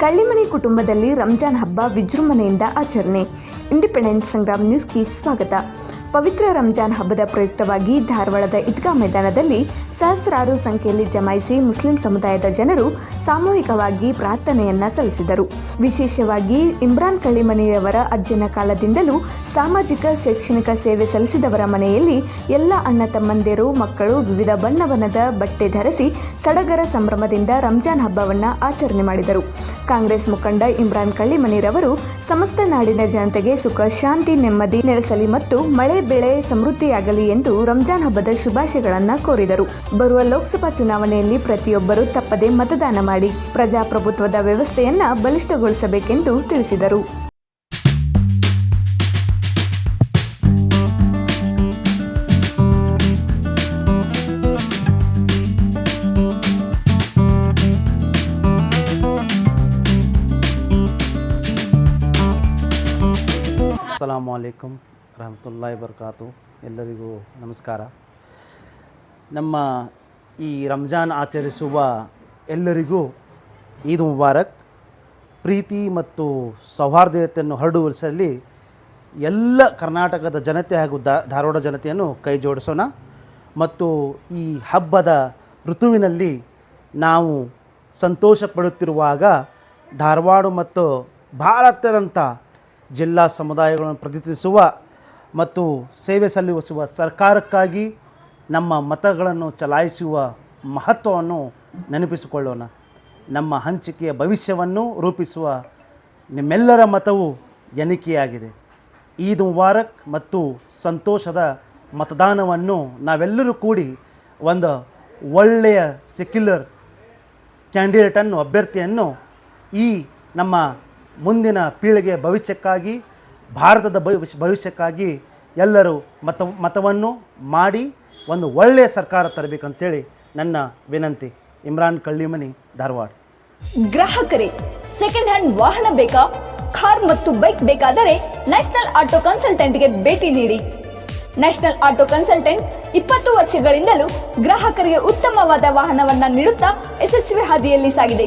ಕಳ್ಳಿಮಣಿ ಕುಟುಂಬದಲ್ಲಿ ರಂಜಾನ್ ಹಬ್ಬ ವಿಜೃಂಭಣೆಯಿಂದ ಆಚರಣೆ. ಇಂಡಿಪೆಂಡೆನ್ಸ್ ಸಂಗ್ರಾಮ್ ನ್ಯೂಸ್ಗೆ ಸ್ವಾಗತ. ಪವಿತ್ರ ರಂಜಾನ್ ಹಬ್ಬದ ಪ್ರಯುಕ್ತವಾಗಿ ಧಾರವಾಡದ ಇದ್ಗಾ ಮೈದಾನದಲ್ಲಿ ಸಹಸ್ರಾರು ಸಂಖ್ಯೆಯಲ್ಲಿ ಜಮಾಯಿಸಿ ಮುಸ್ಲಿಂ ಸಮುದಾಯದ ಜನರು ಸಾಮೂಹಿಕವಾಗಿ ಪ್ರಾರ್ಥನೆಯನ್ನ ಸಲ್ಲಿಸಿದರು. ವಿಶೇಷವಾಗಿ ಇಮ್ರಾನ್ ಕಳ್ಳಿಮನೆಯವರ ಅಜ್ಜನ ಕಾಲದಿಂದಲೂ ಸಾಮಾಜಿಕ, ಶೈಕ್ಷಣಿಕ ಸೇವೆ ಸಲ್ಲಿಸಿದವರ ಮನೆಯಲ್ಲಿ ಎಲ್ಲ ಅಣ್ಣ ತಮ್ಮಂದಿರು, ಮಕ್ಕಳು ವಿವಿಧ ಬಣ್ಣ ಬಣ್ಣದ ಬಟ್ಟೆ ಧರಿಸಿ ಸಡಗರ ಸಂಭ್ರಮದಿಂದ ರಂಜಾನ್ ಹಬ್ಬವನ್ನು ಆಚರಣೆ ಮಾಡಿದರು. ಕಾಂಗ್ರೆಸ್ ಮುಖಂಡ ಇಮ್ರಾನ್ ಕಳ್ಳಿಮನಿರವರು ಸಮಸ್ತ ನಾಡಿನ ಜನತೆಗೆ ಸುಖ, ಶಾಂತಿ, ನೆಮ್ಮದಿ ನೆಲೆಸಲಿ ಮತ್ತು ಮಳೆ, ಬೆಳೆ ಸಮೃದ್ಧಿಯಾಗಲಿ ಎಂದು ರಂಜಾನ್ ಹಬ್ಬದ ಶುಭಾಶಯಗಳನ್ನು ಕೋರಿದರು. ಬರುವ ಲೋಕಸಭಾ ಚುನಾವಣೆಯಲ್ಲಿ ಪ್ರತಿಯೊಬ್ಬರು ತಪ್ಪದೆ ಮತದಾನ ಮಾಡಿ ಪ್ರಜಾಪ್ರಭುತ್ವದ ವ್ಯವಸ್ಥೆಯನ್ನ ಬಲಿಷ್ಠಗೊಳಿಸಬೇಕೆಂದು ತಿಳಿಸಿದರು. ಅಸ್ಸಲಾಮು ಅಲೈಕುಮ್ ರಹಮತುಲ್ಲಾಹಿ ಬರ್ಕಾತು ಎಲ್ಲರಿಗೂ ನಮಸ್ಕಾರ. ನಮ್ಮ ಈ ರಂಜಾನ್ ಆಚರಿಸುವ ಎಲ್ಲರಿಗೂ ಈದ್ ಮುಬಾರಕ್. ಪ್ರೀತಿ ಮತ್ತು ಸೌಹಾರ್ದತೆಯನ್ನು ಹರಡುವಲ್ಲಿ ಎಲ್ಲ ಕರ್ನಾಟಕದ ಜನತೆ ಹಾಗೂ ಧಾರವಾಡ ಜನತೆಯನ್ನು ಕೈ ಜೋಡಿಸೋಣ. ಮತ್ತು ಈ ಹಬ್ಬದ ಋತುವಿನಲ್ಲಿ ನಾವು ಸಂತೋಷ ಪಡುತ್ತಿರುವಾಗ ಧಾರವಾಡ ಮತ್ತು ಭಾರತದಂಥ ಜಿಲ್ಲಾ ಸಮುದಾಯಗಳನ್ನು ಪ್ರತಿನಿಧಿಸುವ ಮತ್ತು ಸೇವೆ ಸಲ್ಲಿಸುವ ಸರ್ಕಾರಕ್ಕಾಗಿ ನಮ್ಮ ಮತಗಳನ್ನು ಚಲಾಯಿಸುವ ಮಹತ್ವವನ್ನು ನೆನಪಿಸಿಕೊಳ್ಳೋಣ. ನಮ್ಮ ಹಂಚಿಕೆಯ ಭವಿಷ್ಯವನ್ನು ರೂಪಿಸುವ ನಿಮ್ಮೆಲ್ಲರ ಮತವು ಎನಿಕೆಯಾಗಿದೆ ಈದ್ ಮುಬಾರಕ್ ಮತ್ತು ಸಂತೋಷದ ಮತದಾನವನ್ನು ನಾವೆಲ್ಲರೂ ಕೂಡಿ ಒಂದು ಒಳ್ಳೆಯ ಸೆಕ್ಯುಲರ್ ಕ್ಯಾಂಡಿಡೇಟನ್ನು ಅಭ್ಯರ್ಥಿಯನ್ನು ಈ ನಮ್ಮ ಮುಂದಿನ ಪೀಳಿಗೆಯ ಭವಿಷ್ಯಕ್ಕಾಗಿ, ಭಾರತದ ಭವಿಷ್ಯ ಭವಿಷ್ಯಕ್ಕಾಗಿ ಎಲ್ಲರೂ ಮತ, ಮತವನ್ನು ಮಾಡಿ ಒಂದು ಒಳ್ಳೆಯ ಸರ್ಕಾರ ತರಬೇಕಂತೇಳಿ ನನ್ನ ವಿನಂತಿ. ಇಮ್ರಾನ್ ಕಳ್ಳಿಮನಿ, ಧಾರವಾಡ. ಗ್ರಾಹಕರೇ ಸೆಕೆಂಡ್ ಹ್ಯಾಂಡ್ ವಾಹನ ಬೇಕಾ? ಕಾರ್ ಮತ್ತು ಬೈಕ್ ಬೇಕಾದರೆ ನ್ಯಾಷನಲ್ ಆಟೋ ಕನ್ಸಲ್ಟೆಂಟ್ಗೆ ಭೇಟಿ ನೀಡಿ. ನ್ಯಾಷನಲ್ ಆಟೋ ಕನ್ಸಲ್ಟೆಂಟ್ ಇಪ್ಪತ್ತು ವರ್ಷಗಳಿಂದಲೂ ಗ್ರಾಹಕರಿಗೆ ಉತ್ತಮವಾದ ವಾಹನವನ್ನ ನೀಡುತ್ತಾ ಯಶಸ್ವಿ ಹಾದಿಯಲ್ಲಿ ಸಾಗಿದೆ.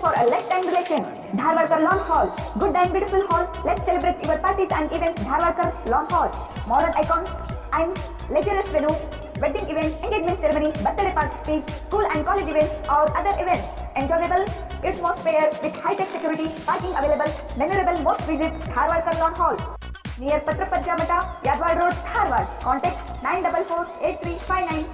For a lifetime relation. Dharwarkar Lawn Hall. Good and beautiful hall. Let's celebrate your parties and events. Dharwarkar Lawn Hall. Modern icon and luxurious venue. Wedding events, engagement ceremony, birthday parties, school and college events or other events. Enjoyable atmosphere with high-tech security, parking available. Memorable most visit Dharwarkar Lawn Hall. Near Patrapajja Mata, Yadwad Road, Dharwad. Contact 944 8359